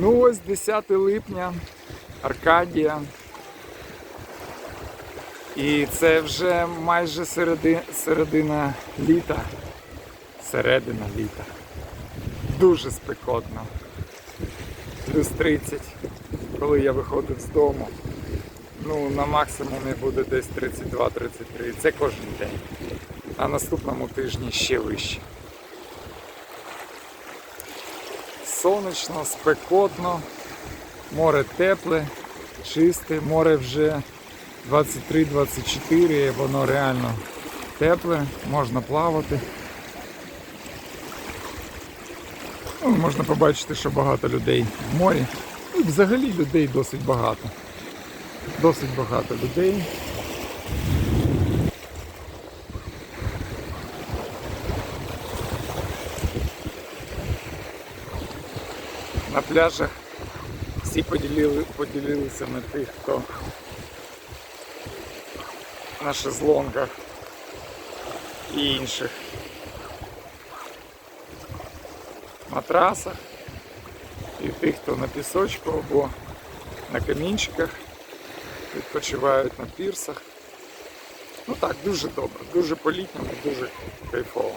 Ну ось 10 липня, Аркадія. І це вже майже середи, середина літа. Середина літа. Дуже спекотно. Плюс 30, коли я виходив з дому. Ну, на максимумі буде десь 32-33. Це кожен день. На наступному тижні ще вище. Сонячно, спекотно, море тепле, чисте, море вже 23-24, воно реально тепле, можна плавати. Ну, можна побачити, що багато людей в морі. Ну, і взагалі людей досить багато. Досить багато людей. На пляжах всі поділили, поділилися на тих, хто на шезлонгах і інших матрасах, і тих, хто на пісочку або на камінчиках, відпочивають на пірсах. Ну так, дуже добре, дуже по-літньому, дуже кайфово.